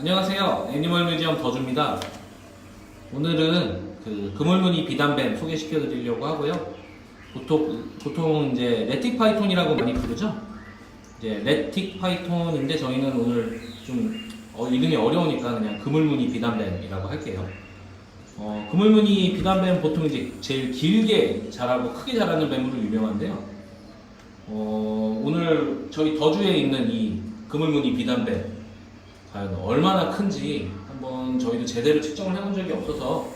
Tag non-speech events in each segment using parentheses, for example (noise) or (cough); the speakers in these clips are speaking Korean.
안녕하세요. 애니멀 뮤지엄 더주입니다. 오늘은 그 그물무늬 비단뱀 소개시켜 드리려고 하고요. 보통, 보통 이제 레틱 파이톤이라고 많이 부르죠? 이제 레틱 파이톤인데 저희는 오늘 좀 어, 이름이 어려우니까 그냥 그물무늬 비단뱀이라고 할게요. 어, 그물무늬 비단뱀 보통 이제 제일 길게 자라고 크게 자라는 뱀으로 유명한데요. 어, 오늘 저희 더주에 있는 이 그물무늬 비단뱀 과연 얼마나 큰지 한번 저희도 제대로 측정을 해본 적이 없어서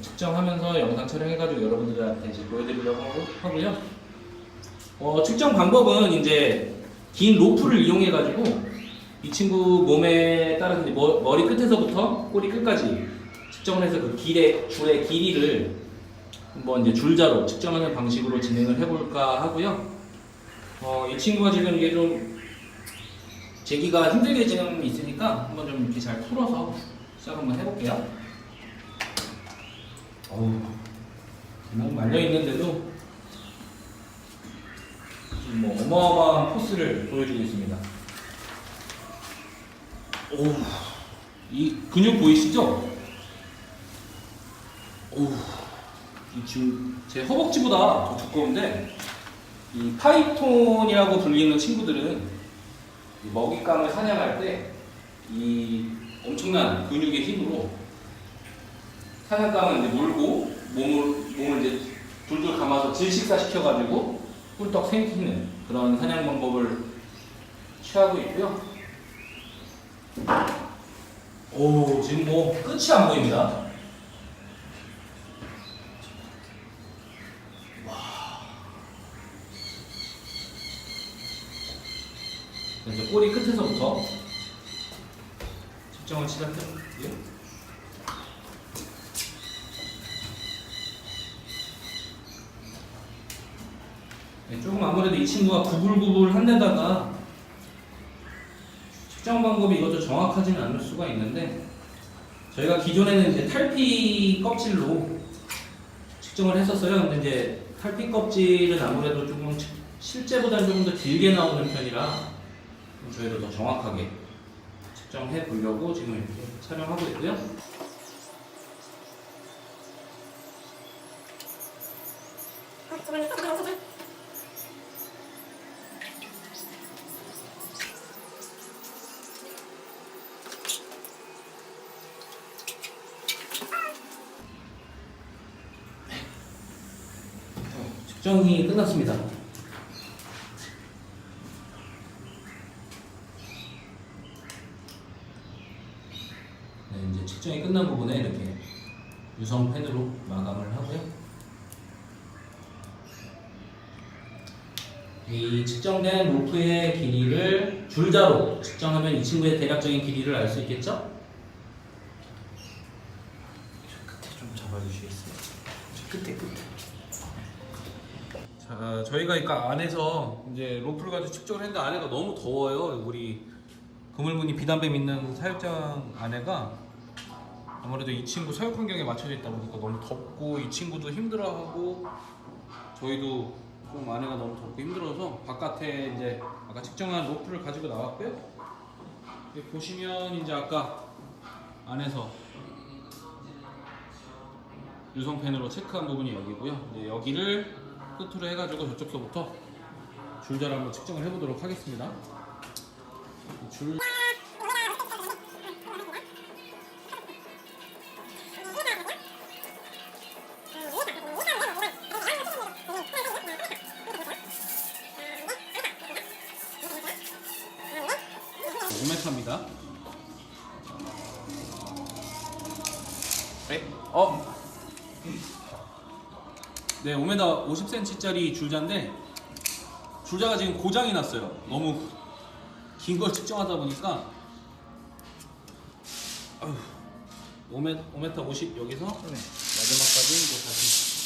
측정하면서 영상 촬영해가지고 여러분들한테 이제 보여드리려고 하고요. 어, 측정 방법은 이제 긴 로프를 이용해가지고 이 친구 몸에 따라서 머리 끝에서부터 꼬리 끝까지 측정을 해서 그 길의 줄의 길이를 한번 이제 줄자로 측정하는 방식으로 진행을 해볼까 하고요. 어, 이 친구가 지금 이게 좀 제기가 힘들게 지금 있으니까 한번 좀 이렇게 잘 풀어서 시작 한번 해볼게요. 어우, 너무 말려 있는데도 지금 뭐 어마어마한 포스를 보여주고 있습니다. 오, 이 근육 보이시죠? 오, 이 지금 제 허벅지보다 더 두꺼운데 이 파이톤이라고 불리는 친구들은 이 먹잇감을 사냥할 때 이 엄청난 근육의 힘으로 사냥감을 이제 몰고 몸을 몸을 이제 둘둘 감아서 질식사 시켜가지고 꿀떡 생기는 그런 사냥 방법을 취하고 있고요. 오 지금 뭐 끝이 안 보입니다. 꼬리 끝에서부터 측정을 시작해볼게요. 네, 조금 아무래도 이 친구가 구불구불한 데다가 측정 방법이 이것도 정확하지는 않을 수가 있는데 저희가 기존에는 이제 탈피 껍질로 측정을 했었어요. 근데 이제 탈피 껍질은 아무래도 조금 측- 실제보다는 조금 더 길게 나오는 편이라 저희도 더 정확하게 측정해 보려고 지금 이렇게 촬영하고 있고요. 측정이 끝났습니다. 네, 이제 측정이 끝난 부분에 이렇게 유성 펜으로 마감을 하고요. 이 측정된 로프의 길이를 줄자로 측정하면 이 친구의 대략적인 길이를 알 수 있겠죠? 끝에 좀 잡아주시겠어요? 저 끝에 끝에 자, 저희가 그러니까 안에서 이제 로프를 가지고 측정을 했는데 안에가 너무 더워요. 우리 그물무늬 비단뱀 있는 사육장 안에가 아무래도 이 친구 사육 환경에 맞춰져 있다 보니까 너무 덥고 이 친구도 힘들어하고 저희도 좀 안에가 너무 덥고 힘들어서 바깥에 이제 아까 측정한 로프를 가지고 나왔고요. 보시면 이제 아까 안에서 유성펜으로 체크한 부분이 여기고요. 이제 여기를 끝으로 해가지고 저쪽서부터 줄자를 한번 측정을 해보도록 하겠습니다. 이줄 5 m 입니다 네? 어? 네, 5m 50cm짜리 줄자인데 줄자가 지금 고장이 났어요. 너무 긴 걸 측정하다 보니까 아휴, 5m, 5m 50 여기서 마지막까지 이제 다시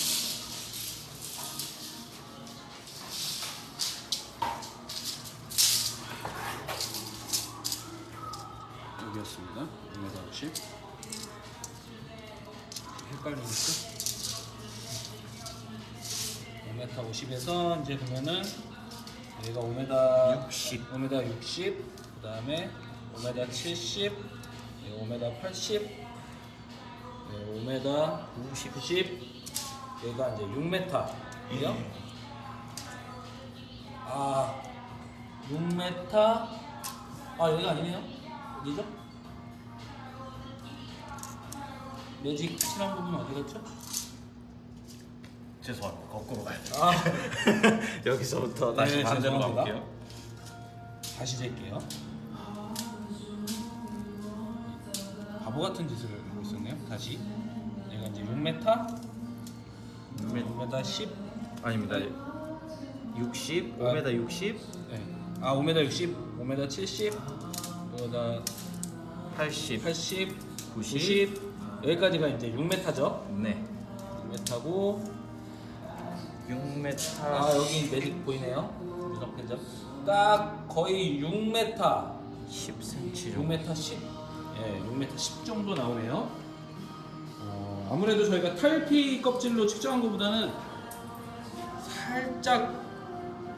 헷갈리니까 5m 50에서 이제 보면은 여기가 5m 60 5m 60 그다음에 5m 70, 네, 5m 80, 네, 5m 90, 90. 얘가 이제 6m고요. 아, 6m. 아, 여기가 아니네요. 어디죠? 매직 칠한 부분 어디 갔죠? 죄송합니다. 거꾸로 가야 돼. 아, (laughs) 여기서부터 다시 네, 반대로 죄송합니다. 가볼게요. 다시 잴게요. 바보 같은 짓을 하고 있었네요. 다시. 얘가 이제 6m, 6m 10. 아닙니다. 60, 아. 5m 60, 네. 아, 5m 60, 5m 70, 그거다 80. 80, 90. 90. 여기까지가 이제 6m죠. 네. 6m고, 6m. 아, 여기 매직 보이네요. 유석 편접. 딱 거의 6m, 10cm 정도. 6m 10, 예, 6m 10 정도 나오네요. 어, 아무래도 저희가 탈피 껍질로 측정한 것보다는 살짝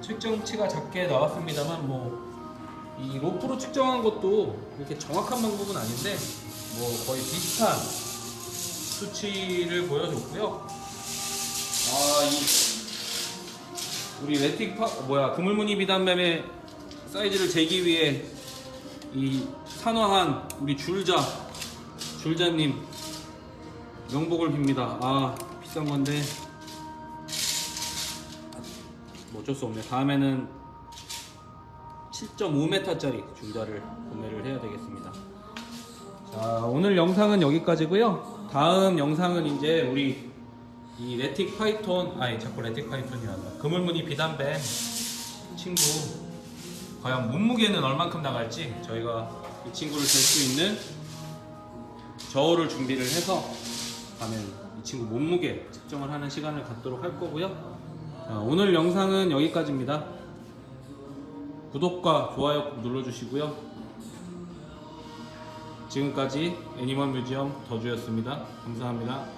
측정치가 작게 나왔습니다만 뭐 이 로프로 측정한 것도 그렇게 정확한 방법은 아닌데 뭐 거의 비슷한 수치를 보여줬고요. 아, 이 우리 레틱 파 뭐야 그물무늬 비단뱀의 사이즈를 재기 위해 이 산화한 우리 줄자 줄자님 명복을 빕니다. 아 비싼 건데 뭐 어쩔 수 없네. 다음에는 7.5m짜리 줄자를 구매를 해야 되겠습니다. 자 오늘 영상은 여기까지고요. 다음 영상은 이제 우리 이 레틱 파이톤 아니 자꾸 레틱 파이톤이 나온다. 그물무늬 비단뱀 친구 과연 몸무게는 얼만큼 나갈지 저희가 이 친구를 잴 수 있는 저울을 준비를 해서 가면 이 친구 몸무게 측정을 하는 시간을 갖도록 할 거고요. 자, 오늘 영상은 여기까지입니다. 구독과 좋아요 꼭 눌러주시고요. 지금까지 애니멀 뮤지엄 더주였습니다. 감사합니다.